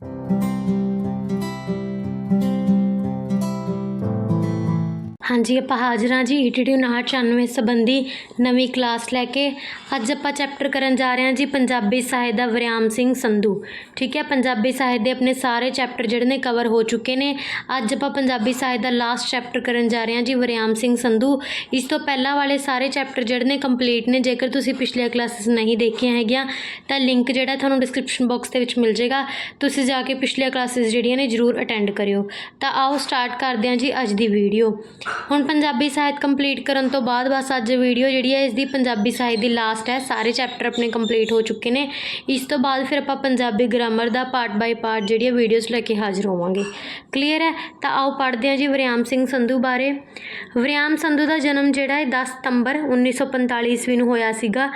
Thank you. ਹਾਂਜੀ, ਆਪਾਂ ਹਾਜ਼ਰ ਹਾਂ ਜੀ ਈਟੀਟੀ 996 ਸੰਬੰਧੀ ਨਵੀਂ ਕਲਾਸ ਲੈ ਕੇ। ਅੱਜ ਆਪਾਂ ਚੈਪਟਰ ਕਰਨ ਜਾ ਰਹੇ ਹਾਂ ਜੀ ਪੰਜਾਬੀ ਸਾਹਿਤ ਦਾ ਵਰਿਆਮ ਸਿੰਘ ਸੰਧੂ। ਠੀਕ ਹੈ, ਪੰਜਾਬੀ ਸਾਹਿਤ ਦੇ ਆਪਣੇ ਸਾਰੇ ਚੈਪਟਰ ਜਿਹੜੇ ਨੇ ਕਵਰ ਹੋ ਚੁੱਕੇ ਨੇ। ਅੱਜ ਆਪਾਂ ਪੰਜਾਬੀ ਸਾਹਿਤ ਦਾ ਲਾਸਟ ਚੈਪਟਰ ਕਰਨ ਜਾ ਰਹੇ ਹਾਂ ਜੀ ਵਰਿਆਮ ਸਿੰਘ ਸੰਧੂ। ਇਸ ਤੋਂ ਪਹਿਲਾਂ ਵਾਲੇ ਸਾਰੇ ਚੈਪਟਰ ਜਿਹੜੇ ਨੇ ਕੰਪਲੀਟ ਨੇ, ਜੇਕਰ ਤੁਸੀਂ ਪਿਛਲੀਆਂ ਕਲਾਸਿਸ ਨਹੀਂ ਦੇਖੀਆਂ ਹੈਗੀਆਂ, ਤਾਂ ਲਿੰਕ ਜਿਹੜਾ ਤੁਹਾਨੂੰ ਡਿਸਕ੍ਰਿਪਸ਼ਨ ਬਾਕਸ ਦੇ ਵਿੱਚ ਮਿਲ ਜਾਏਗਾ। ਤੁਸੀਂ ਜਾ ਕੇ ਪਿਛਲੀਆਂ ਕਲਾਸਿਸ ਜਿਹੜੀਆਂ ਨੇ ਜਰੂਰ ਅਟੈਂਡ ਕਰਿਓ। ਤਾਂ ਆਓ ਸਟਾਰਟ ਕਰਦੇ ਹਾਂ ਜੀ ਅੱਜ ਦੀ ਵੀਡੀਓ ਹੁਣ ਪੰਜਾਬੀ ਸਾਹਿਤ ਕੰਪਲੀਟ ਕਰਨ ਤੋਂ ਬਾਅਦ ਬਸ ਅੱਜ ਵੀਡੀਓ ਜਿਹੜੀ ਹੈ ਇਸ ਦੀ ਪੰਜਾਬੀ ਸਾਹਿਤ ਦੀ ਲਾਸਟ ਹੈ। ਸਾਰੇ ਚੈਪਟਰ ਆਪਣੇ ਕੰਪਲੀਟ ਹੋ ਚੁੱਕੇ ਨੇ। ਇਸ ਤੋਂ ਬਾਅਦ ਫਿਰ ਆਪਾਂ ਪੰਜਾਬੀ ਗ੍ਰਾਮਰ ਦਾ ਪਾਰਟ ਬਾਈ ਪਾਰਟ ਜਿਹੜੀ ਹੈ ਵੀਡੀਓਜ਼ ਲੈ ਕੇ ਹਾਜ਼ਰ ਹੋਵਾਂਗੇ। ਕਲੀਅਰ ਹੈ? ਤਾਂ ਆਓ ਪੜ੍ਹਦੇ ਹਾਂ ਜੀ ਵਰਿਆਮ ਸਿੰਘ ਸੰਧੂ ਬਾਰੇ। ਵਰਿਆਮ ਸੰਧੂ ਦਾ ਜਨਮ ਜਿਹੜਾ ਹੈ 10 ਸਤੰਬਰ 1945 ਈਸਵੀ ਨੂੰ ਹੋਇਆ ਸੀਗਾ।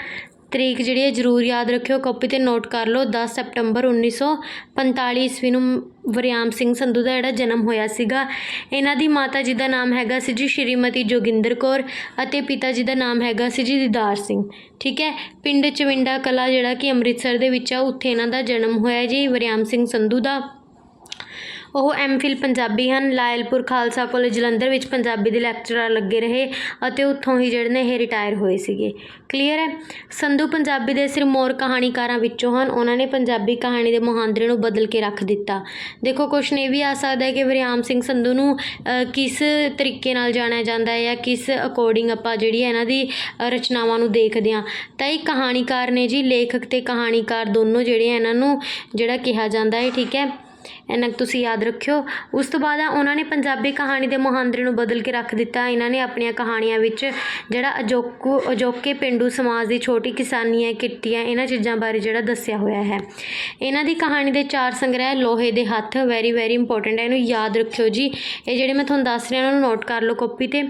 ਤਰੀਕ ਜਿਹੜੀ ਹੈ, ਜ਼ਰੂਰ ਯਾਦ ਰੱਖਿਓ, ਕਾਪੀ ਤੇ ਨੋਟ ਕਰ ਲਓ। 10 ਸਤੰਬਰ 1945 ਈਸਵੀ ਨੂੰ ਵਰਿਆਮ ਸਿੰਘ ਸੰਧੂ ਦਾ ਜਿਹੜਾ ਜਨਮ ਹੋਇਆ ਸੀਗਾ। ਇਹਨਾਂ ਦੀ ਮਾਤਾ ਜੀ ਦਾ ਨਾਮ ਹੈਗਾ ਸੀ ਜੀ ਸ਼੍ਰੀਮਤੀ ਜੋਗਿੰਦਰ ਕੌਰ ਅਤੇ ਪਿਤਾ ਜੀ ਦਾ ਨਾਮ ਹੈਗਾ ਸੀ ਜੀ ਦੀਦਾਰ ਸਿੰਘ। ਠੀਕ ਹੈ? ਪਿੰਡ ਚਵਿੰਡਾ ਕਲਾ ਜਿਹੜਾ ਕਿ ਅੰਮ੍ਰਿਤਸਰ ਦੇ ਵਿੱਚ ਆ, ਉੱਥੇ ਇਹਨਾਂ ਦਾ ਜਨਮ ਹੋਇਆ ਜੀ, ਵਰਿਆਮ ਸਿੰਘ ਸੰਧੂ ਦਾ। ਉਹ ਐਮਫਿਲ ਪੰਜਾਬੀ ਹਨ। ਲਾਇਲਪੁਰ ਖਾਲਸਾ ਕਾਲਜ ਜਲੰਧਰ ਵਿੱਚ ਪੰਜਾਬੀ ਦੇ ਲੈਕਚਰਰ ਲੱਗੇ ਰਹੇ ਅਤੇ ਉੱਥੋਂ ਹੀ ਜਿਹੜੇ ਨੇ ਇਹ ਰਿਟਾਇਰ ਹੋਏ ਸੀਗੇ। ਕਲੀਅਰ ਹੈ? ਸੰਧੂ ਪੰਜਾਬੀ ਦੇ ਸਿਰਮੌਰ ਕਹਾਣੀਕਾਰਾਂ ਵਿੱਚੋਂ ਹਨ। ਉਹਨਾਂ ਨੇ ਪੰਜਾਬੀ ਕਹਾਣੀ ਦੇ ਮੁਹਾਂਦਰੇ ਨੂੰ ਬਦਲ ਕੇ ਰੱਖ ਦਿੱਤਾ। ਦੇਖੋ ਕੁਐਸਚਨ ਇਹ ਵੀ ਆ ਸਕਦਾ ਹੈ ਕਿ ਵਰਿਆਮ ਸਿੰਘ ਸੰਧੂ ਨੂੰ ਕਿਸ ਤਰੀਕੇ ਨਾਲ ਜਾਣਿਆ ਜਾਂਦਾ ਹੈ ਜਾਂ ਕਿਸ ਅਕੋਰਡਿੰਗ ਆਪਾਂ ਜਿਹੜੀ ਹੈ ਇਹਨਾਂ ਦੀ ਰਚਨਾਵਾਂ ਨੂੰ ਦੇਖਦੇ ਹਾਂ। ਤਾਂ ਇਹ ਕਹਾਣੀਕਾਰ ਨੇ ਜੀ, ਲੇਖਕ ਤੇ ਕਹਾਣੀਕਾਰ ਦੋਨੋਂ ਜਿਹੜੇ ਇਹਨਾਂ ਨੂੰ ਜਿਹੜਾ ਕਿਹਾ ਜਾਂਦਾ ਹੈ, ਠੀਕ ਹੈ? ਇਹਨਾਂ ਤੁਸੀਂ ਯਾਦ ਰੱਖਿਓ। ਉਸ ਤੋਂ ਬਾਅਦ ਆ ਉਹਨਾਂ ਨੇ ਪੰਜਾਬੀ ਕਹਾਣੀ ਦੇ ਮੁਹਾਂਦਰੇ ਨੂੰ ਬਦਲ ਕੇ ਰੱਖ ਦਿੱਤਾ। ਇਹਨਾਂ ਨੇ ਆਪਣੀਆਂ ਕਹਾਣੀਆਂ ਵਿੱਚ ਜਿਹੜਾ ਅਜੋਕੂ, ਅਜੋਕੇ ਪਿੰਡੂ ਸਮਾਜ ਦੀ ਛੋਟੀ ਕਿਸਾਨੀ ਹੈ ਕਿੱਤੀਆਂ ਇਹਨਾਂ ਚੀਜ਼ਾਂ ਬਾਰੇ ਜਿਹੜਾ ਦੱਸਿਆ ਹੋਇਆ ਹੈ। ਇਹਨਾਂ ਦੀ ਕਹਾਣੀ ਦੇ ਚਾਰ ਸੰਗ੍ਰਹਿ ਲੋਹੇ ਦੇ ਹੱਥ, ਵੈਰੀ ਵੈਰੀ ਇੰਪੋਰਟੈਂਟ ਹੈ। ਇਹਨੂੰ ਯਾਦ ਰੱਖਿਓ ਜੀ। ਇਹ ਜਿਹੜੇ ਮੈਂ ਤੁਹਾਨੂੰ ਦੱਸ ਰਹੀ ਹਾਂ ਉਹਨਾਂ ਨੂੰ ਨੋਟ ਕਰ ਲਓ ਕਾਪੀ ਤੇ।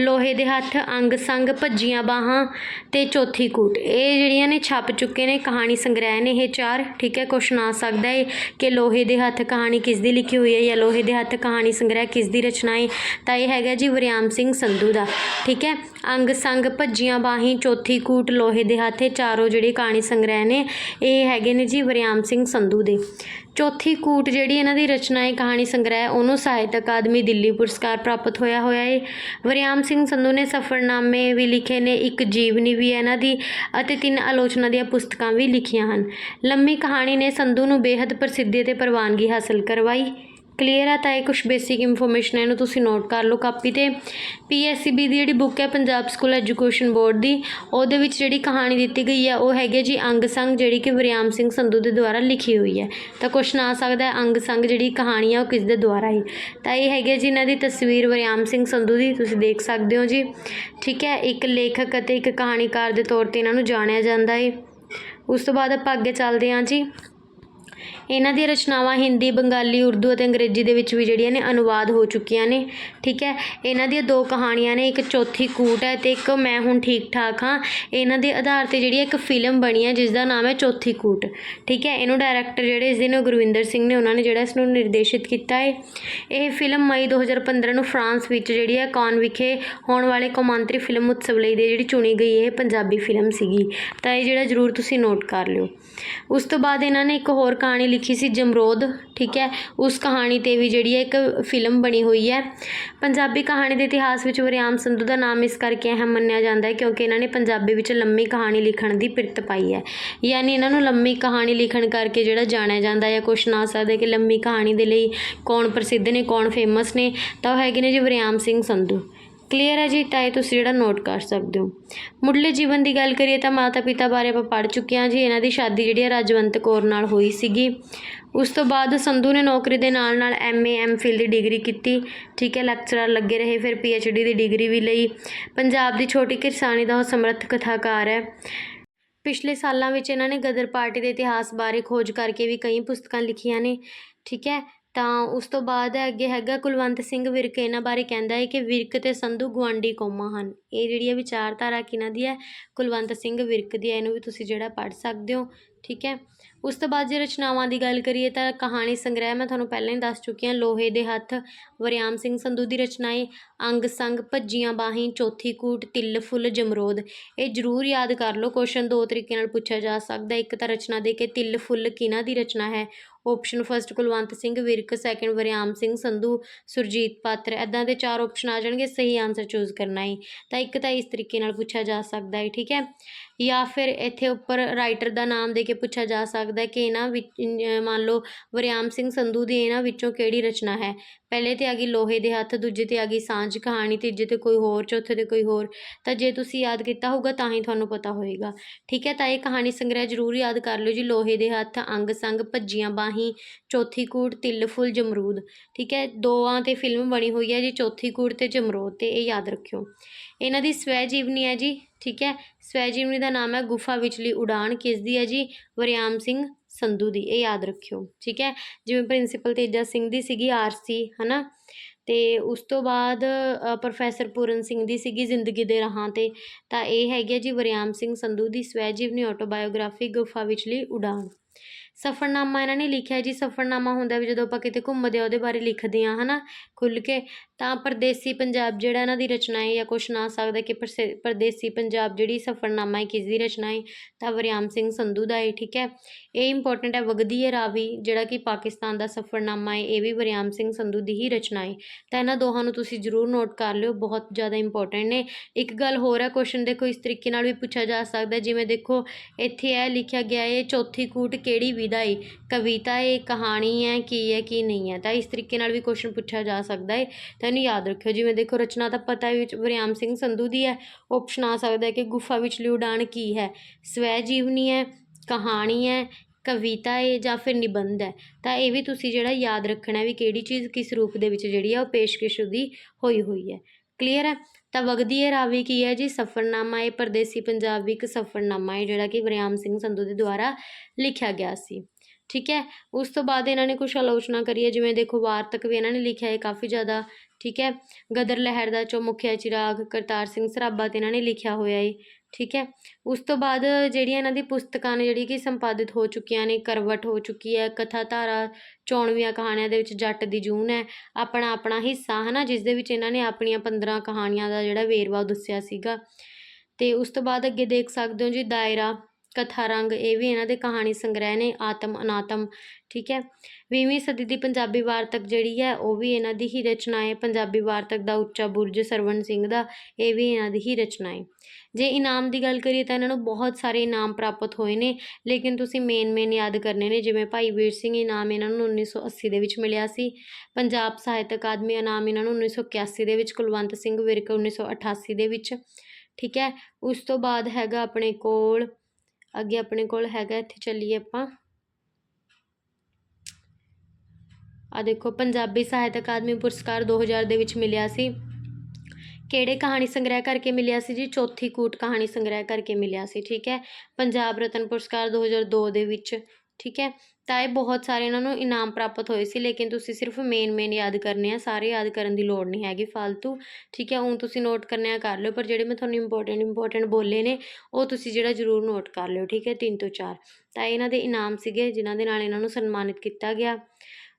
ਲੋਹੇ ਦੇ ਹੱਥ, ਅੰਗ, ਸੰਗ, ਭੱਜੀਆਂ ਬਾਹਾਂ ਤੇ ਚੌਥੀ ਕੂਟ। ਇਹ ਜਿਹੜੀਆਂ ਨੇ ਛਪ ਚੁੱਕੇ ਨੇ ਕਹਾਣੀ ਸੰਗ੍ਰਹਿ ਨੇ ਇਹ ਚਾਰ। ਠੀਕ ਹੈ ਕੁਐਸਚਨ ਆ ਸਕਦਾ ਹੈ ਕਿ ਲੋਹੇ ਦੇ ਹੱਥ ਕਹਾਣੀ ਕਿਸ ਦੀ ਲਿਖੀ ਹੋਈ ਹੈ ਜਾਂ ਲੋਹੇ ਦੇ ਹੱਥ ਕਹਾਣੀ ਸੰਗ੍ਰਹਿ ਕਿਸ ਦੀ ਰਚਨਾ ਹੈ, ਤਾਂ ਇਹ ਹੈਗਾ ਜੀ ਵਰਿਆਮ ਸਿੰਘ ਸੰਧੂ ਦਾ, ਠੀਕ ਹੈ? ਅੰਗ ਸੰਗ ਭੱਜੀਆਂ ਬਾਹੀਂ, ਚੌਥੀ ਕੂਟ ਲੋਹੇ ਦੇ ਹੱਥ ਇਹ ਚਾਰੋਂ ਜਿਹੜੇ ਕਹਾਣੀ ਸੰਗ੍ਰਹਿ ਨੇ, ਇਹ ਹੈਗੇ ਨੇ ਜੀ ਵਰਿਆਮ ਸਿੰਘ ਸੰਧੂ ਦੇ। ਚੌਥੀ ਕੂਟ ਜਿਹੜੀ ਇਹਨਾਂ ਦੀ ਰਚਨਾ ਹੈ, ਕਹਾਣੀ ਸੰਗ੍ਰਹਿ, ਉਹਨੂੰ ਸਾਹਿਤ ਅਕਾਦਮੀ ਦਿੱਲੀ ਪੁਰਸਕਾਰ ਪ੍ਰਾਪਤ ਹੋਇਆ ਹੋਇਆ ਹੈ ਵਰਿਆਮ ਸਿੰਘ ਸੰਧੂ ਨੇ ਸਫ਼ਰਨਾਮੇ ਵੀ ਲਿਖੇ ਨੇ, ਇੱਕ ਜੀਵਨੀ ਵੀ ਹੈ ਇਹਨਾਂ ਦੀ ਅਤੇ ਤਿੰਨ ਆਲੋਚਨਾ ਦੀਆਂ ਪੁਸਤਕਾਂ ਵੀ ਲਿਖੀਆਂ ਹਨ। ਲੰਮੀ ਕਹਾਣੀ ਨੇ ਸੰਧੂ ਨੂੰ ਬੇहद ਪ੍ਰਸਿੱਧੀ ਅਤੇ ਪ੍ਰਵਾਨਗੀ ਹਾਸਲ ਕਰਵਾਈ। ਕਲੀਅਰ ਆ ਤਾਂ ਇਹ ਕੁਝ ਬੇਸਿਕ ਇਨਫੋਰਮੇਸ਼ਨ ਇਹਨੂੰ ਤੁਸੀਂ ਨੋਟ ਕਰ ਲਓ ਕਾਪੀ ਤੇ। ਪੀਐਸਸੀਬੀ ਦੀ ਜਿਹੜੀ ਬੁੱਕ ਹੈ ਪੰਜਾਬ ਸਕੂਲ ਐਜੂਕੇਸ਼ਨ ਬੋਰਡ ਦੀ, ਉਹਦੇ ਵਿੱਚ ਜਿਹੜੀ ਕਹਾਣੀ ਦਿੱਤੀ ਗਈ ਹੈ ਉਹ ਹੈਗੀ ਜੀ ਅੰਗ ਸੰਗ, ਜਿਹੜੀ ਕਿ ਵਰਿਆਮ ਸਿੰਘ ਸੰਧੂ ਦੇ ਦੁਆਰਾ ਲਿਖੀ ਹੋਈ ਹੈ ਤਾਂ ਕੁਛ ਆ ਸਕਦਾ ਹੈ ਅੰਗ ਸੰਗ ਜਿਹੜੀ ਕਹਾਣੀ ਹੈ ਉਹ ਕਿਸ ਦੇ ਦੁਆਰਾ ਹੈ। ਤਾਂ ਇਹ ਹੈਗੇ ਜੀ ਇਹਨਾਂ ਦੀ ਤਸਵੀਰ ਵਰਿਆਮ ਸਿੰਘ ਸੰਧੂ ਦੀ, ਤੁਸੀਂ ਦੇਖ ਸਕਦੇ ਹੋ ਜੀ। ਠੀਕ ਹੈ ਇੱਕ ਲੇਖਕ ਅਤੇ ਇੱਕ ਕਹਾਣੀਕਾਰ ਦੇ ਤੌਰ ਤੇ ਇਹਨਾਂ ਨੂੰ ਜਾਣਿਆ ਜਾਂਦਾ ਹੈ ਉਸ ਤੋਂ ਬਾਅਦ ਆਪਾਂ ਅੱਗੇ ਚੱਲਦੇ ਹਾਂ ਜੀ। ਇਹਨਾਂ ਦੀਆਂ ਰਚਨਾਵਾਂ ਹਿੰਦੀ, ਬੰਗਾਲੀ, ਉਰਦੂ ਅਤੇ ਅੰਗਰੇਜ਼ੀ ਦੇ ਵਿੱਚ ਵੀ ਜਿਹੜੀਆਂ ਨੇ ਅਨੁਵਾਦ ਹੋ ਚੁੱਕੀਆਂ ਨੇ, ਠੀਕ ਹੈ? ਇਹਨਾਂ ਦੀਆਂ ਦੋ ਕਹਾਣੀਆਂ ਨੇ, ਇੱਕ ਚੌਥੀ ਕੂਟ ਹੈ ਅਤੇ ਇੱਕ ਮੈਂ ਹੁਣ ਠੀਕ ਠਾਕ ਹਾਂ। ਇਹਨਾਂ ਦੇ ਆਧਾਰ ਤੇ ਜਿਹੜੀ ਇੱਕ ਫਿਲਮ ਬਣੀ ਹੈ ਜਿਸ ਦਾ ਨਾਮ ਹੈ ਚੌਥੀ ਕੂਟ, ਠੀਕ ਹੈ? ਇਹਨੂੰ ਡਾਇਰੈਕਟਰ ਜਿਹੜੇ ਇਸ ਦੇ ਨੇ ਉਹ ਗੁਰਵਿੰਦਰ ਸਿੰਘ ਨੇ, ਉਹਨਾਂ ਨੇ ਜਿਹੜਾ ਇਸ ਨੂੰ ਨਿਰਦੇਸ਼ਿਤ ਕੀਤਾ ਹੈ ਇਹ ਫਿਲਮ ਮਈ 2015 ਨੂੰ ਫਰਾਂਸ ਵਿੱਚ ਜਿਹੜੀ ਹੈ ਕੌਨ ਵਿਖੇ ਹੋਣ ਵਾਲੇ ਕੌਮਾਂਤਰੀ ਫਿਲਮ ਉਤਸਵ ਲਈ ਦੇ ਜਿਹੜੀ ਚੁਣੀ ਗਈ ਇਹ ਪੰਜਾਬੀ ਫਿਲਮ ਸੀਗੀ। ਤਾਂ ਇਹ ਜਿਹੜਾ ਜ਼ਰੂਰ ਤੁਸੀਂ ਨੋਟ ਕਰ ਲਿਓ। ਉਸ ਤੋਂ ਬਾਅਦ ਇਹਨਾਂ ਨੇ ਇੱਕ ਹੋਰ ਕਹਾਣੀ ਲਿਖੀ ਸੀ ਜਮਰੋਦ, ਠੀਕ ਹੈ? ਉਸ ਕਹਾਣੀ ਤੇ ਵੀ ਜਿਹੜੀ ਹੈ ਇੱਕ ਫਿਲਮ ਬਣੀ ਹੋਈ ਹੈ। ਪੰਜਾਬੀ ਕਹਾਣੀ ਦੇ ਇਤਿਹਾਸ ਵਿੱਚ ਵਰਿਆਮ ਸੰਧੂ ਦਾ ਨਾਮ ਇਸ ਕਰਕੇ ਅਹਿਮ ਮੰਨਿਆ ਜਾਂਦਾ ਹੈ ਕਿਉਂਕਿ ਇਹਨਾਂ ਨੇ ਪੰਜਾਬੀ ਵਿੱਚ ਲੰਮੀ ਕਹਾਣੀ ਲਿਖਣ ਦੀ ਪਿਰਤ ਪਾਈ ਹੈ। ਯਾਨੀ ਇਹਨਾਂ ਨੂੰ ਲੰਮੀ ਕਹਾਣੀ ਲਿਖਣ ਕਰਕੇ ਜਿਹੜਾ ਜਾਣਿਆ ਜਾਂਦਾ ਹੈ ਕੁਛ ਨਾ ਸਕਦੇ ਕਿ ਲੰਮੀ ਕਹਾਣੀ ਦੇ ਲਈ ਕੌਣ ਪ੍ਰਸਿੱਧ ਨੇ, ਕੌਣ ਫੇਮਸ ਨੇ, ਤਾਂ ਉਹ ਹੈਗੇ ਨੇ ਜੀ ਵਰਿਆਮ ਸਿੰਘ ਸੰਧੂ। ਕਲੀਅਰ ਹੈ ਜੀ? ਤਾਂ ਇਹ ਤੁਸੀਂ ਜਿਹੜਾ ਨੋਟ ਕਰ ਸਕਦੇ ਹੋ। ਮੁੱਢਲੇ ਜੀਵਨ ਦੀ ਗੱਲ ਕਰੀਏ ਤਾਂ ਮਾਤਾ ਪਿਤਾ ਬਾਰੇ ਆਪਾਂ ਪੜ੍ਹ ਚੁੱਕੇ ਹਾਂ ਜੀ। ਇਹਨਾਂ ਦੀ ਸ਼ਾਦੀ ਜਿਹੜੀ ਹੈ ਰਾਜਵੰਤ ਕੌਰ ਨਾਲ ਹੋਈ ਸੀਗੀ। ਉਸ ਤੋਂ ਬਾਅਦ ਸੰਧੂ ਨੇ ਨੌਕਰੀ ਦੇ ਨਾਲ ਨਾਲ ਐਮਏ ਐਮਫਿਲ ਦੀ ਡਿਗਰੀ ਕੀਤੀ। ਠੀਕ ਹੈ ਲੈਕਚਰਰ ਲੱਗੇ ਰਹੇ, ਫਿਰ ਪੀਐਚਡੀ ਦੀ ਡਿਗਰੀ ਵੀ ਲਈ। ਪੰਜਾਬ ਦੀ ਛੋਟੀ ਕਿਰਸਾਨੀ ਦਾ ਉਹ ਸਮਰੱਥ ਕਥਾਕਾਰ ਹੈ। ਪਿਛਲੇ ਸਾਲਾਂ ਵਿੱਚ ਇਹਨਾਂ ਨੇ ਗਦਰ ਪਾਰਟੀ ਦੇ ਇਤਿਹਾਸ ਬਾਰੇ ਖੋਜ ਕਰਕੇ ਵੀ ਕਈ ਪੁਸਤਕਾਂ ਲਿਖੀਆਂ ਨੇ। ਠੀਕ ਹੈ ਤਾਂ ਉਸ ਤੋਂ ਬਾਅਦ ਅੱਗੇ ਹੈਗਾ ਕੁਲਵੰਤ ਸਿੰਘ ਵਿਰਕ। ਇਹਨਾਂ ਬਾਰੇ ਕਹਿੰਦਾ ਹੈ ਕਿ ਵਿਰਕ ਅਤੇ ਸੰਧੂ ਗੁਆਂਢੀ ਕੌਮਾਂ ਹਨ। ਇਹ ਜਿਹੜੀ ਹੈ ਵਿਚਾਰਧਾਰਾ ਕਿਹਨਾਂ ਦੀ ਹੈ ਕੁਲਵੰਤ ਸਿੰਘ ਵਿਰਕ ਦੀ ਹੈ ਇਹਨੂੰ ਵੀ ਤੁਸੀਂ ਜਿਹੜਾ ਪੜ੍ਹ ਸਕਦੇ ਹੋ, ਠੀਕ ਹੈ? ਉਸ ਤੋਂ ਬਾਅਦ ਜੇ ਰਚਨਾਵਾਂ ਦੀ ਗੱਲ ਕਰੀਏ ਤਾਂ ਕਹਾਣੀ ਸੰਗ੍ਰਹਿ ਮੈਂ ਤੁਹਾਨੂੰ ਪਹਿਲਾਂ ਹੀ ਦੱਸ ਚੁੱਕੀ ਹਾਂ, ਲੋਹੇ ਦੇ ਹੱਥ ਵਰਿਆਮ ਸਿੰਘ ਸੰਧੂ ਦੀ ਰਚਨਾਏ ਅੰਗ ਸੰਗ ਭੱਜੀਆਂ ਬਾਹੀਂ, ਚੌਥੀ ਕੂਟ, ਤਿੱਲ, ਫੁੱਲ, ਜਮਰੋਦ। ਇਹ ਜ਼ਰੂਰ ਯਾਦ ਕਰ ਲਓ ਕੁਐਸਚਨ ਦੋ ਤਰੀਕੇ ਨਾਲ ਪੁੱਛਿਆ ਜਾ ਸਕਦਾ ਇੱਕ ਤਾਂ ਰਚਨਾ ਦੇ ਕੇ ਤਿਲ, ਫੁੱਲ ਕਿਹਨਾਂ ਦੀ ਰਚਨਾ ਹੈ? Option first Kulwant Singh, Virk second Waryam Singh, Sandhu, Surjit Patar. ਐਦਾਂ ਦੇ ਚਾਰ ਆਪਸ਼ਨ ਆ ਜਾਣਗੇ, ਸਹੀ ਆਨਸਰ ਚੂਜ਼ ਕਰਨਾ ਹੈ। ਤਾਂ ਇੱਕ ਤਾਂ ਇਸ ਤਰੀਕੇ ਨਾਲ ਪੁੱਛਿਆ ਜਾ ਸਕਦਾ ਹੈ, ਠੀਕ ਹੈ? ਜਾਂ ਫਿਰ ਇੱਥੇ ਉੱਪਰ ਰਾਈਟਰ ਦਾ ਨਾਮ ਦੇ ਕੇ ਪੁੱਛਿਆ ਜਾ ਸਕਦਾ ਹੈ ਕਿ ਇਹਨਾਂ ਵਿੱਚ ਮੰਨ ਲਓ, ਵਰਿਆਮ ਸਿੰਘ, ਸੰਧੂ ਦੀ ਇਹਨਾਂ ਵਿੱਚੋਂ ਕਿਹੜੀ ਰਚਨਾ ਹੈ? ਪਹਿਲੇ ਤੇ ਆ ਗਈ ਲੋਹੇ ਦੇ ਹੱਥ, ਦੂਜੇ ਤੇ ਆ ਗਈ ਸਾਂਝ ਕਹਾਣੀ, ਤੀਜੇ ਤੇ ਕੋਈ ਹੋਰ, ਚੌਥੇ ਤੇ ਕੋਈ ਹੋਰ। ਤਾਂ ਜੇ ਤੁਸੀਂ ਯਾਦ ਕੀਤਾ ਹੋਊਗਾ ਤਾਂ ਹੀ ਤੁਹਾਨੂੰ ਪਤਾ ਹੋਏਗਾ। ਠੀਕ ਹੈ, ਤਾਂ ਇਹ ਕਹਾਣੀ ਸੰਗ੍ਰਹਿ ਜ਼ਰੂਰ ਯਾਦ ਕਰ ਲਿਓ ਜੀ। ਲੋਹੇ ਦੇ ਹੱਥ, ਅੰਗ ਸੰਗ, ਭੱਜੀਆਂ ਬਾਹੀਂ, ਚੌਥੀ ਕੂੜ ਤਿਲ, ਫੁੱਲ, ਜਮਰੂਦ। ਠੀਕ ਹੈ, ਦੋਵਾਂ ਤੇ ਫਿਲਮ ਬਣੀ ਹੋਈ ਹੈ ਜੀ, ਚੌਥੀ ਕੂੜ ਤੇ ਜਮਰੂਦ ਤੇ ਇਹ ਯਾਦ ਰੱਖਿਓ। ਇਹਨਾਂ ਦੀ ਸਵੈ ਜੀਵਨੀ ਹੈ ਜੀ। ਠੀਕ ਹੈ, ਸਵੈ ਜੀਵਨੀ ਦਾ ਨਾਮ ਹੈ ਗੁਫਾ ਵਿਚਲੀ ਉਡਾਨ ਕਿਸ ਦੀ ਹੈ ਜੀ? ਵਰਿਆਮ ਸਿੰਘ ਸੰਧੂ ਦੀ, ਇਹ ਯਾਦ ਰੱਖਿਓ, ਠੀਕ ਹੈ? ਜਿਵੇਂ ਪ੍ਰਿੰਸੀਪਲ ਤੇਜਾ ਸਿੰਘ ਦੀ ਸੀਗੀ ਆਰਸੀ, ਹਨਾ? ਤੇ ਉਸ ਤੋਂ ਬਾਅਦ ਪ੍ਰੋਫੈਸਰ ਪੂਰਨ ਸਿੰਘ ਦੀ ਸੀਗੀ ਜ਼ਿੰਦਗੀ ਦੇ ਰਾਹਾਂ ਤੇ। ਤਾਂ ਇਹ ਹੈਗੀ ਹੈ ਜੀ ਵਰਿਆਮ ਸਿੰਘ ਸੰਧੂ ਦੀ ਸਵੈ ਜੀਵਨੀ ਆਟੋਬਾਇਓਗ੍ਰਾਫੀ ਗੁਫਾ ਵਿਚਲੀ ਉਡਾਨ ਸਫ਼ਰਨਾਮਾ ਇਹਨਾਂ ਨੇ ਲਿਖਿਆ ਜੀ ਸਫ਼ਰਨਾਮਾ ਹੁੰਦਾ ਵੀ ਜਦੋਂ ਆਪਾਂ ਕਿਤੇ ਘੁੰਮਦੇ ਆ ਉਹਦੇ ਬਾਰੇ ਲਿਖਦੇ ਆ ਹਨਾ ਖੁੱਲ੍ਹ ਕੇ ਤਾਂ ਪਰਦੇਸੀ ਪੰਜਾਬ ਜਿਹੜਾ ਇਹਨਾਂ ਦੀ ਰਚਨਾ ਹੈ ਜਾਂ ਕੁਛ ਨਾ ਸਕਦਾ ਕਿ ਪਰਸੇ- ਪਰਦੇਸੀ ਪੰਜਾਬ ਜਿਹੜੀ ਸਫ਼ਰਨਾਮਾ ਹੈ ਕਿਸ ਦੀ ਰਚਨਾ ਹੈ ਤਾਂ ਵਰਿਆਮ ਸਿੰਘ ਸੰਧੂ ਦਾ ਹੈ ਠੀਕ ਹੈ। ਇਹ ਇੰਪੋਰਟੈਂਟ ਹੈ ਵਗਦੀ ਹੈ ਰਾਵੀ ਜਿਹੜਾ ਕਿ ਪਾਕਿਸਤਾਨ ਦਾ ਸਫ਼ਰਨਾਮਾ ਹੈ ਇਹ ਵੀ ਵਰਿਆਮ ਸਿੰਘ ਸੰਧੂ ਦੀ ਹੀ ਰਚਨਾ ਹੈ। ਤਾਂ ਇਹਨਾਂ ਦੋਹਾਂ ਨੂੰ ਤੁਸੀਂ ਜ਼ਰੂਰ ਨੋਟ ਕਰ ਲਿਓ ਬਹੁਤ ਜ਼ਿਆਦਾ ਇੰਪੋਰਟੈਂਟ ਨੇ। ਇੱਕ ਗੱਲ ਹੋਰ ਹੈ ਕੁਐਸਚਨ ਦੇਖੋ ਇਸ ਤਰੀਕੇ ਨਾਲ ਵੀ ਪੁੱਛਿਆ ਜਾ ਸਕਦਾ ਹੈ, ਜਿਵੇਂ ਦੇਖੋ ਇੱਥੇ ਇਹ ਲਿਖਿਆ ਗਿਆ ਹੈ ਚੌਥੀ ਕੂਟ ਕਿਹੜੀ ਵੀ ਵਿਧਾ ਹੈ ਕਵਿਤਾ ਹੈ ਕਹਾਣੀ ਹੈ ਕੀ ਹੈ, ਕੀ ਨਹੀਂ ਹੈ। ਤਾਂ ਇਸ ਤਰੀਕੇ ਨਾਲ ਵੀ ਕੁਸ਼ਚਨ ਪੁੱਛਿਆ ਜਾ ਸਕਦਾ ਹੈ। ਤਾਂ ਇਹਨੂੰ ਯਾਦ ਰੱਖਿਓ, ਜਿਵੇਂ ਦੇਖੋ ਰਚਨਾ ਤਾਂ ਪਤਾ ਹੈ ਵਿੱਚ ਵਰਿਆਮ ਸਿੰਘ ਸੰਧੂ ਦੀ ਹੈ। ਆਪਸ਼ਨ ਆ ਸਕਦਾ ਹੈ ਕਿ ਗੁਫਾ ਵਿਚਲੀ ਉਡਾਨ ਕੀ ਹੈ। ਸਵੈ ਜੀਵਨੀ ਹੈ, ਕਹਾਣੀ ਹੈ, ਕਵਿਤਾ ਹੈ ਜਾਂ ਫਿਰ ਨਿਬੰਧ ਹੈ। ਤਾਂ ਇਹ ਵੀ ਤੁਸੀਂ ਜਿਹੜਾ ਯਾਦ ਰੱਖਣਾ ਵੀ ਕਿਹੜੀ ਚੀਜ਼ ਕਿਸ ਰੂਪ ਦੇ ਵਿੱਚ ਜਿਹੜੀ ਹੈ ਉਹ ਪੇਸ਼ਕਸ਼ ਉਹਦੀ ਹੋਈ ਹੋਈ ਹੈ। ਕਲੀਅਰ ਹੈ? ਤਾਂ ਵਗਦੀ ਹੈ ਰਾਵੀ ਕੀ ਹੈ ਜੀ? ਸਫ਼ਰਨਾਮਾ ਹੈ ਪਰਦੇਸੀ ਪੰਜਾਬੀ ਇੱਕ ਸਫ਼ਰਨਾਮਾ ਹੈ, ਜਿਹੜਾ ਕਿ ਵਰਿਆਮ ਸਿੰਘ ਸੰਧੂ ਦੇ ਦੁਆਰਾ ਲਿਖਿਆ ਗਿਆ ਸੀ। ਠੀਕ ਹੈ? ਉਸ ਤੋਂ ਬਾਅਦ ਇਹਨਾਂ ਨੇ ਕੁਝ ਆਲੋਚਨਾ ਕਰੀ ਹੈ, ਜਿਵੇਂ ਦੇਖੋ ਵਾਰਤਕ ਵੀ ਇਹਨਾਂ ਨੇ ਲਿਖਿਆ ਹੈ ਕਾਫੀ ਜ਼ਿਆਦਾ ਠੀਕ ਹੈ? ਗਦਰ ਲਹਿਰ ਦਾ ਚੌਮੁਖਿਆ ਚਿਰਾਗ, ਕਰਤਾਰ ਸਿੰਘ ਸਰਾਭਾ ਤੇ ਇਹਨਾਂ ਨੇ ਲਿਖਿਆ ਹੋਇਆ ਏ, ਠੀਕ ਹੈ? ਉਸ ਤੋਂ ਬਾਅਦ ਜਿਹੜੀਆਂ ਇਹਨਾਂ ਦੀ ਪੁਸਤਕਾਂ ਨੇ, ਜਿਹੜੀ ਕਿ ਸੰਪਾਦਿਤ ਹੋ ਚੁੱਕੀਆਂ ਨੇ, ਕਰਵਟ ਹੋ ਚੁੱਕੀ ਹੈ, ਕਥਾ ਧਾਰਾ ਚੌਣਵੀਆਂ ਕਹਾਣੀਆਂ ਦੇ ਵਿੱਚ ਜੱਟ ਦੀ ਜੂਨ ਹੈ, ਆਪਣਾ ਆਪਣਾ ਹਿੱਸਾ ਹੈ ਨਾ ਜਿਸ ਦੇ ਵਿੱਚ ਇਹਨਾਂ ਨੇ ਆਪਣੀਆਂ 15 ਕਹਾਣੀਆਂ ਦਾ ਜਿਹੜਾ ਵੇਰਵਾ ਦੱਸਿਆ ਸੀਗਾ। ਤੇ ਉਸ ਤੋਂ ਬਾਅਦ ਅੱਗੇ ਦੇਖ ਸਕਦੇ ਹੋ ਜੀ ਦਾਇਰਾ ਕਥਾ ਰੰਗ, ਇਹ ਵੀ ਇਹਨਾਂ ਦੇ ਕਹਾਣੀ ਸੰਗ੍ਰਹਿ ਨੇ, ਆਤਮ, ਅਨਾਤਮ, ਠੀਕ ਹੈ। ਵੀਹਵੀਂ ਸਦੀ ਦੀ ਪੰਜਾਬੀ ਵਾਰਤਕ ਜਿਹੜੀ ਹੈ, ਉਹ ਵੀ ਇਹਨਾਂ ਦੀ ਹੀ ਰਚਨਾ ਹੈ। ਪੰਜਾਬੀ ਵਾਰਤਕ ਦਾ ਉੱਚਾ ਬੁਰਜ ਸਰਵਣ ਸਿੰਘ ਦਾ, ਇਹ ਵੀ ਇਹਨਾਂ ਦੀ ਹੀ ਰਚਨਾ ਹੈ। ਜੇ ਇਨਾਮ ਦੀ ਗੱਲ ਕਰੀਏ ਤਾਂ ਇਹਨਾਂ ਨੂੰ ਬਹੁਤ ਸਾਰੇ ਇਨਾਮ ਪ੍ਰਾਪਤ ਹੋਏ ਨੇ, ਲੇਕਿਨ ਤੁਸੀਂ ਮੇਨ ਮੇਨ ਯਾਦ ਕਰਨੇ ਨੇ, ਜਿਵੇਂ ਭਾਈ ਵੀਰ ਸਿੰਘ ਇਨਾਮ ਇਹਨਾਂ ਨੂੰ 1980 ਦੇ ਵਿੱਚ ਮਿਲਿਆ ਸੀ। ਪੰਜਾਬ ਸਾਹਿਤ ਅਕਾਦਮੀ ਇਨਾਮ ਇਹਨਾਂ ਨੂੰ 1981 ਦੇ ਵਿੱਚ, ਕੁਲਵੰਤ ਸਿੰਘ ਵਿਰਕ 1988 ਦੇ ਵਿੱਚ, ਠੀਕ ਹੈ। ਉਸ ਤੋਂ ਬਾਅਦ ਹੈਗਾ ਆਪਣੇ ਕੋਲ ਅੱਗੇ ਆਪਣੇ ਕੋਲ ਹੈਗਾ, ਇੱਥੇ ਚੱਲੀਏ ਆਪਾਂ। ਆ ਦੇਖੋ, ਪੰਜਾਬੀ ਸਾਹਿਤ ਅਕਾਦਮੀ ਪੁਰਸਕਾਰ 2000 ਦੇ ਵਿੱਚ ਮਿਲਿਆ ਸੀ। ਕਿਹੜੇ ਕਹਾਣੀ ਸੰਗ੍ਰਹਿ ਕਰਕੇ ਮਿਲਿਆ ਸੀ ਜੀ? ਚੌਥੀ ਕੂਟ ਕਹਾਣੀ ਸੰਗ੍ਰਹਿ ਕਰਕੇ ਮਿਲਿਆ ਸੀ, ਠੀਕ ਹੈ? ਪੰਜਾਬ ਰਤਨ ਪੁਰਸਕਾਰ 2002 ਦੇ ਵਿੱਚ ਠੀਕ ਹੈ? ਤਾਂ ਇਹ ਬਹੁਤ ਸਾਰੇ ਇਹਨਾਂ ਨੂੰ ਇਨਾਮ ਪ੍ਰਾਪਤ ਹੋਏ ਸੀ, ਲੇਕਿਨ ਤੁਸੀਂ ਸਿਰਫ ਮੇਨ ਮੇਨ ਯਾਦ ਕਰਨੇ ਆ, ਸਾਰੇ ਯਾਦ ਕਰਨ ਦੀ ਲੋੜ ਨਹੀਂ ਹੈਗੀ ਫालतू ਠੀਕ ਹੈ? ਉਹ ਤੁਸੀਂ ਨੋਟ ਕਰਨੇ ਆ ਕਰ ਲਿਓ, ਪਰ ਜਿਹੜੇ ਮੈਂ ਤੁਹਾਨੂੰ ਇੰਪੋਰਟੈਂਟ ਇੰਪੋਰਟੈਂਟ ਬੋਲੇ ਨੇ, ਉਹ ਤੁਸੀਂ ਜਿਹੜਾ ਜ਼ਰੂਰ ਨੋਟ ਕਰ ਲਿਓ, ਠੀਕ ਹੈ? 3 ਤੋਂ 4 ਤਾਂ ਇਹਨਾਂ ਦੇ ਇਨਾਮ ਸੀਗੇ, ਜਿਨ੍ਹਾਂ ਦੇ ਨਾਲ ਇਹਨਾਂ ਨੂੰ ਸਨਮਾਨਿਤ ਕੀਤਾ ਗਿਆ।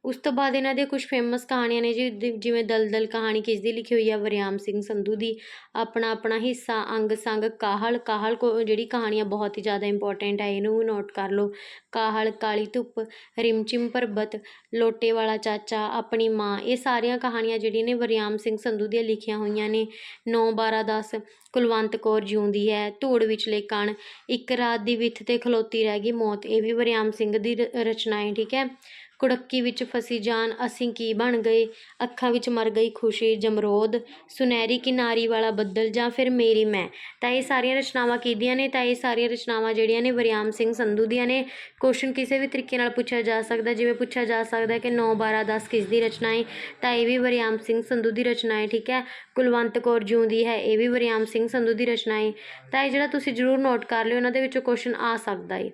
ਉਸ ਤੋਂ ਬਾਅਦ ਇਹਨਾਂ ਦੀਆਂ ਕੁਛ ਫੇਮਸ ਕਹਾਣੀਆਂ ਨੇ ਜੀ, ਜਿ- ਜਿਵੇਂ ਦਲਦਲ ਕਹਾਣੀ ਕਿਸ ਦੀ ਲਿਖੀ ਹੋਈ ਆ, ਵਰਿਆਮ ਸਿੰਘ ਸੰਧੂ ਦੀ, ਆਪਣਾ ਆਪਣਾ ਹਿੱਸਾ, ਅੰਗ ਸੰਗ, ਕਾਹਲ ਕਾਹਲ ਕੋ, ਜਿਹੜੀ ਕਹਾਣੀ ਆ ਬਹੁਤ ਹੀ ਜ਼ਿਆਦਾ ਇੰਪੋਰਟੈਂਟ ਹੈ ਇਹਨੂੰ ਨੋਟ ਕਰ ਲਓ। ਕਾਹਲ, ਕਾਲੀ ਧੁੱਪ ਰਿਮਚਿਮ ਪਰਬਤ, ਲੋਟੇ ਵਾਲਾ ਚਾਚਾ, ਆਪਣੀ ਮਾਂ, ਇਹ ਸਾਰੀਆਂ ਕਹਾਣੀਆਂ ਜਿਹੜੀਆਂ ਨੇ ਵਰਿਆਮ ਸਿੰਘ ਸੰਧੂ ਦੀਆਂ ਲਿਖੀਆਂ ਹੋਈਆਂ ਨੇ। 9 12 10 ਕੁਲਵੰਤ ਕੌਰ ਜਿਉਂਦੀ ਹੈ, ਧੂੜ ਵਿਚਲੇ ਕਣ, ਇੱਕ ਰਾਤ ਦੀ ਵਿੱਥ ਤੇ ਖਲੋਤੀ ਰਹਿ ਗਈ ਮੌਤ, ਇਹ ਵੀ ਵਰਿਆਮ ਸਿੰਘ ਦੀ ਰ- ਰਚਨਾ ਹੈ, ਠੀਕ ਹੈ। ਕੁੜੱਕੀ ਵਿੱਚ ਫਸੀ ਜਾਨ, ਅਸੀਂ ਕੀ ਬਣ ਗਏ? ਅੱਖਾਂ ਵਿੱਚ ਮਰ ਗਈ ਖੁਸ਼ੀ, ਜਮਰੋਦ, ਸੁਨਹਿਰੀ ਕਿਨਾਰੀ ਵਾਲਾ ਬੱਦਲ ਜਾਂ ਫਿਰ ਮੇਰੀ ਮੈਂ? ਤਾਂ ਇਹ ਸਾਰੀਆਂ ਰਚਨਾਵਾਂ ਕਿਹਦੀਆਂ ਨੇ? ਤਾਂ ਇਹ ਸਾਰੀਆਂ ਰਚਨਾਵਾਂ ਜਿਹੜੀਆਂ ਨੇ ਵਰਿਆਮ ਸਿੰਘ ਸੰਧੂ ਦੀਆਂ ਨੇ। ਕੁਐਸਚਨ ਕਿਸੇ ਵੀ ਤਰੀਕੇ ਨਾਲ ਪੁੱਛਿਆ ਜਾ ਸਕਦਾ, ਜਿਵੇਂ ਪੁੱਛਿਆ ਜਾ ਸਕਦਾ ਹੈ ਕਿ 9 12 10 ਕਿਸ ਦੀ ਰਚਨਾ ਹੈ, ਤਾਂ ਇਹ ਵੀ ਵਰਿਆਮ ਸਿੰਘ ਸੰਧੂ ਦੀ ਰਚਨਾ ਹੈ, ਠੀਕ ਹੈ। ਕੁਲਵੰਤ ਕੌਰ ਜਿਉਂਦੀ ਹੈ, ਇਹ ਵੀ ਵਰਿਆਮ ਸਿੰਘ ਸਿੰਘ ਸੰਧੂ ਦੀ ਰਚਨਾ ਹੈ ਤਾਂ ਇਹ ਜਿਹੜਾ ਤੁਸੀਂ ਜ਼ਰੂਰ ਨੋਟ ਕਰ ਲਿਓ, ਇਹਨਾਂ ਦੇ ਵਿੱਚੋਂ ਕੁਐਸਚਨ ਆ ਸਕਦਾ ਹੈ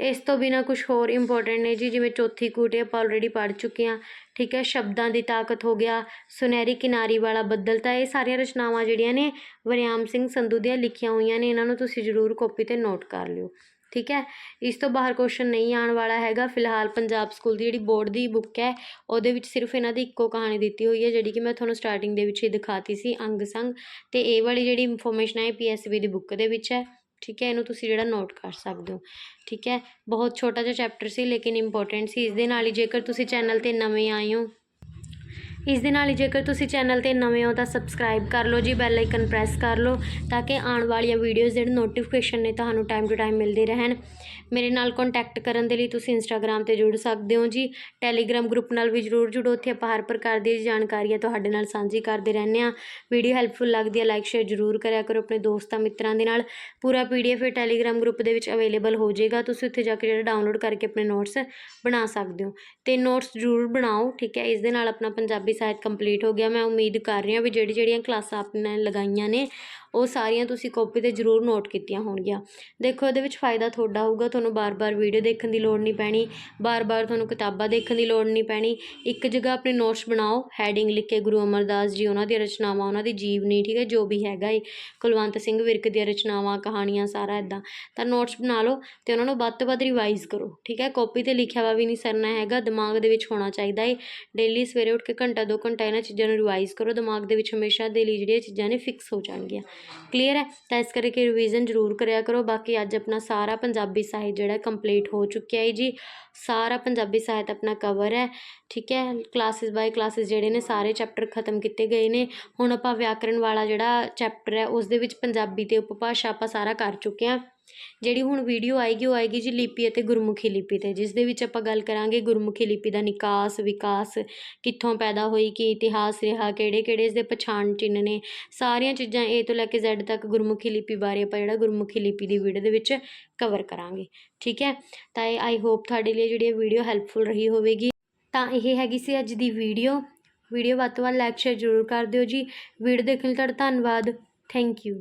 ਇਸ ਤੋਂ ਬਿਨਾ ਕੁਝ ਹੋਰ ਇੰਪੋਰਟੈਂਟ ਨੇ ਜੀ, ਜਿਵੇਂ ਚੌਥੀ ਕੂਟ ਇਹ ਆਪਾਂ ਆਲਰੇਡੀ ਪੜ੍ਹ ਚੁੱਕੇ ਹਾਂ। ਠੀਕ ਹੈ, ਸ਼ਬਦਾਂ ਦੀ ਤਾਕਤ ਹੋ ਗਿਆ, ਸੁਨਹਿਰੀ ਕਿਨਾਰੀ ਵਾਲਾ ਬੱਦਲ, ਤਾਂ ਇਹ ਸਾਰੀਆਂ ਰਚਨਾਵਾਂ ਜਿਹੜੀਆਂ ਨੇ, ਵਰਿਆਮ ਸਿੰਘ ਸੰਧੂ ਦੀਆਂ ਲਿਖੀਆਂ ਹੋਈਆਂ ਨੇ, ਇਹਨਾਂ ਨੂੰ ਤੁਸੀਂ ਜ਼ਰੂਰ ਕਾਪੀ ਤੇ ਨੋਟ ਕਰ ਲਿਓ। ਠੀਕ ਹੈ? ਇਸ ਤੋਂ ਬਾਹਰ ਕੁਐਸਚਨ ਨਹੀਂ ਆਉਣ ਵਾਲਾ ਹੈਗਾ। ਫਿਲਹਾਲ ਪੰਜਾਬ ਸਕੂਲ ਦੀ ਜਿਹੜੀ ਬੋਰਡ ਦੀ ਬੁੱਕ ਹੈ, ਉਹਦੇ ਵਿੱਚ ਸਿਰਫ ਇਹਨਾਂ ਦੀ ਇੱਕੋ ਕਹਾਣੀ ਦਿੱਤੀ ਹੋਈ ਹੈ, ਜਿਹੜੀ ਕਿ ਮੈਂ ਤੁਹਾਨੂੰ ਸਟਾਰਟਿੰਗ ਦੇ ਵਿੱਚ ਹੀ ਦਿਖਾਤੀ ਸੀ, ਅੰਗ ਸੰਗ। ਤੇ ਇਹ ਵਾਲੀ ਜਿਹੜੀ ਇਨਫੋਰਮੇਸ਼ਨ ਹੈ ਪੀਐਸਬੀ ਦੀ ਬੁੱਕ ਦੇ ਵਿੱਚ ਹੈ। ਠੀਕ ਹੈ? ਇਹਨੂੰ ਤੁਸੀਂ ਜਿਹੜਾ ਨੋਟ ਕਰ ਸਕਦੇ ਹੋ। ਠੀਕ ਹੈ? ਬਹੁਤ ਛੋਟਾ ਜਿਹਾ ਚੈਪਟਰ ਸੀ, ਲੇਕਿਨ ਇੰਪੋਰਟੈਂਟ ਸੀ। ਇਸ ਦੇ ਨਾਲ ਹੀ ਜੇਕਰ ਤੁਸੀਂ ਚੈਨਲ ਤੇ ਨਵੇਂ ਆਏ ਹੋ ਇਸ ਦੇ ਨਾਲ ਹੀ ਜੇਕਰ ਤੁਸੀਂ ਚੈਨਲ ਤੇ ਨਵੇਂ ਹੋ ਤਾਂ ਸਬਸਕ੍ਰਾਈਬ ਕਰ ਲਓ ਜੀ ਬੈਲ ਆਈਕਨ ਪ੍ਰੈਸ ਕਰ ਲਓ ਤਾਂ ਕਿ ਆਉਣ ਵਾਲੀਆਂ ਵੀਡੀਓਜ਼ ਜਿਹੜੇ ਨੋਟੀਫਿਕੇਸ਼ਨ ਨੇ ਤੁਹਾਨੂੰ ਟਾਈਮ ਟੂ ਟਾਈਮ ਮਿਲਦੇ ਰਹਿਣ। ਮੇਰੇ ਨਾਲ ਕੰਟੈਕਟ ਕਰਨ ਦੇ ਲਈ ਤੁਸੀਂ ਇੰਸਟਾਗ੍ਰam ਤੇ ਜੁੜ ਸਕਦੇ ਹੋ ਜੀ। ਟੈਲੀਗ੍ਰam ਗਰੁੱਪ ਨਾਲ ਵੀ ਜਰੂਰ ਜੁੜੋ, ਉੱਥੇ ਆਪਾਂ ਹਰ ਪ੍ਰਕਾਰ ਦੀ ਜਾਣਕਾਰੀਆਂ ਤੁਹਾਡੇ ਨਾਲ ਸਾਂਝੀ ਕਰਦੇ ਰਹਿੰਦੇ ਆ ਵੀਡੀਓ ਹੈਲਪਫੁਲ ਲੱਗਦੀ ਹੈ ਲਾਈਕ ਸ਼ੇਅਰ ਜਰੂਰ ਕਰਿਆ ਕਰੋ ਆਪਣੇ ਦੋਸਤਾਂ ਮਿੱਤਰਾਂ ਦੇ ਨਾਲ। ਪੂਰਾ ਪੀਡੀਐਫ ਇਹ ਟੈਲੀਗ੍ਰam ਗਰੁੱਪ ਦੇ ਵਿੱਚ ਅਵੇਲੇਬਲ ਹੋ ਜਾਏਗਾ, ਤੁਸੀਂ ਉੱਥੇ ਜਾ ਕੇ ਜਿਹੜਾ ਡਾਊਨਲੋਡ ਕਰਕੇ ਆਪਣੇ ਨੋਟਸ ਬਣਾ ਸਕਦੇ ਹੋ। ਤੇ ਨੋਟਸ ਜ਼ਰੂਰ ਬਣਾਓ, ਠੀਕ ਹੈ? ਇਸ ਦੇ ਨਾਲ ਆਪਣਾ ਪੰਜਾਬੀ ਸ਼ਾਇਦ ਕੰਪਲੀਟ ਹੋ ਗਿਆ। ਮੈਂ ਉਮੀਦ ਕਰ ਰਹੀ ਹਾਂ ਵੀ ਜਿਹੜੀ ਜਿਹੜੀਆਂ ਕਲਾਸਾਂ ਆਪਣੇ ਲਗਾਈਆਂ ਨੇ ਉਹ ਸਾਰੀਆਂ ਤੁਸੀਂ ਕਾਪੀ ਤੇ ਜ਼ਰੂਰ ਨੋਟ ਕੀਤੀਆਂ ਹੋਣਗੀਆਂ। ਦੇਖੋ, ਇਹਦੇ ਵਿੱਚ ਫਾਇਦਾ ਤੁਹਾਡਾ ਹੋਊਗਾ, ਤੁਹਾਨੂੰ ਬਾਰ-ਬਾਰ ਵੀਡੀਓ ਦੇਖਣ ਦੀ ਲੋੜ ਨਹੀਂ ਪੈਣੀ, ਬਾਰ-ਬਾਰ ਤੁਹਾਨੂੰ ਕਿਤਾਬਾਂ ਦੇਖਣ ਦੀ ਲੋੜ ਨਹੀਂ ਪੈਣੀ। ਇੱਕ ਜਗ੍ਹਾ ਆਪਣੇ ਨੋਟਸ ਬਣਾਓ ਹੈਡਿੰਗ ਲਿਖ ਕੇ ਗੁਰੂ ਅਮਰਦਾਸ ਜੀ, ਉਹਨਾਂ ਦੀਆਂ ਰਚਨਾਵਾਂ, ਉਹਨਾਂ ਦੀ ਜੀਵਨੀ, ਠੀਕ ਹੈ, ਜੋ ਵੀ ਹੈਗਾ ਏ। ਕੁਲਵੰਤ ਸਿੰਘ ਵਿਰਕ ਦੀਆਂ ਰਚਨਾਵਾਂ, ਕਹਾਣੀਆਂ, ਸਾਰਾ ਇਦਾਂ ਤਾਂ ਨੋਟਸ ਬਣਾ ਲਓ ਤੇ ਉਹਨਾਂ ਨੂੰ ਵੱਧ ਤੋਂ ਵੱਧ ਰਿਵਾਈਜ਼ ਕਰੋ, ਠੀਕ ਹੈ। ਕਾਪੀ ਤੇ ਲਿਖਿਆ ਵਾ ਵੀ ਨਹੀਂ ਸਰਨਾ ਹੈਗਾ, ਦਿਮਾਗ ਦੇ ਵਿੱਚ ਹੋਣਾ ਚਾਹੀਦਾ ਏ। ਡੇਲੀ ਸਵੇਰੇ ਉੱਠ ਕੇ ਘੰਟਾ, ਦੋ ਘੰਟਾ ਇਹਨਾਂ ਚੀਜ਼ਾਂ ਨੂੰ ਰਿਵਾਈਜ਼ ਕਰੋ, ਦਿਮਾਗ ਦੇ ਵਿੱਚ ਹਮੇਸ਼ਾ ਦੇ ਲਈ ਜਿਹੜੀਆਂ ਚੀਜ਼ਾਂ ਨੇ ਫਿਕਸ ਹੋ ਜਾਣਗੀਆਂ। ਕਲੀਅਰ ਹੈ? ਤਾਂ ਇਸ ਕਰਕੇ ਰਿਵੀਜ਼ਨ ਜ਼ਰੂਰ ਕਰਿਆ ਕਰੋ। ਬਾਕੀ ਅੱਜ ਆਪਣਾ ਸਾਰਾ ਪੰਜਾਬੀ ਸਾਹਿਤ ਜਿਹੜਾ ਕੰਪਲੀਟ ਹੋ ਚੁੱਕਿਆ ਹੈ ਜੀ। ਸਾਰਾ ਪੰਜਾਬੀ ਸਾਹਿਤ ਆਪਣਾ ਕਵਰ ਹੈ। ਠੀਕ ਹੈ? ਕਲਾਸਿਸ ਬਾਏ ਕਲਾਸਿਸ ਜਿਹੜੇ ਨੇ, ਸਾਰੇ ਚੈਪਟਰ ਖਤਮ ਕੀਤੇ ਗਏ ਨੇ। ਹੁਣ ਆਪਾਂ ਵਿਆਕਰਣ ਵਾਲਾ ਜਿਹੜਾ ਚੈਪਟਰ ਹੈ, ਉਸ ਦੇ ਵਿੱਚ ਪੰਜਾਬੀ ਤੇ ਉਪਭਾਸ਼ਾ ਆਪਾਂ ਸਾਰਾ ਕਰ ਚੁੱਕੇ ਹਾਂ। ਜਿਹੜੀ ਹੁਣ ਵੀਡੀਓ ਆਏਗੀ, ਉਹ ਆਏਗੀ ਜੀ ਲਿਪੀ ਅਤੇ ਗੁਰਮੁਖੀ ਲਿਪੀ ਤੇ, ਜਿਸ ਦੇ ਵਿੱਚ ਆਪਾਂ ਗੱਲ ਕਰਾਂਗੇ ਗੁਰਮੁਖੀ ਲਿਪੀ ਦਾ ਨਿਕਾਸ, ਵਿਕਾਸ ਕਿੱਥੋਂ ਪੈਦਾ ਹੋਈ, ਕੀ ਇਤਿਹਾਸ ਰਿਹਾ, ਕਿਹੜੇ ਕਿਹੜੇ ਇਸ ਦੇ ਪਛਾਣ ਚਿੰਨ੍ਹ ਨੇ, ਸਾਰੀਆਂ ਚੀਜ਼ਾਂ A ਤੋਂ ਲੈ ਕੇ Z ਤੱਕ ਗੁਰਮੁਖੀ ਲਿਪੀ ਬਾਰੇ ਆਪਾਂ ਜਿਹੜਾ ਗੁਰਮੁਖੀ ਲਿਪੀ ਦੀ ਵੀਡੀਓ ਦੇ ਵਿੱਚ ਕਵਰ ਕਰਾਂਗੇ, ਠੀਕ ਹੈ? ਤਾਂ ਇਹ ਆਈ ਹੋਪ ਤੁਹਾਡੇ ਲਈ ਜਿਹੜੀ ਵੀਡੀਓ ਹੈਲਪਫੁਲ ਰਹੀ ਹੋਵੇਗੀ। ਤਾਂ ਇਹ ਹੈਗੀ ਸੀ ਅੱਜ ਦੀ ਵੀਡੀਓ। ਵੀਡੀਓ ਵੱਧ ਤੋਂ ਵੱਧ ਲਾਈਕ ਸ਼ੇਅਰ ਜ਼ਰੂਰ ਕਰ ਦਿਓ ਜੀ। ਵੀਡੀਓ ਦੇਖਣ ਲਈ ਤੁਹਾਡਾ ਧੰਨਵਾਦ। Thank you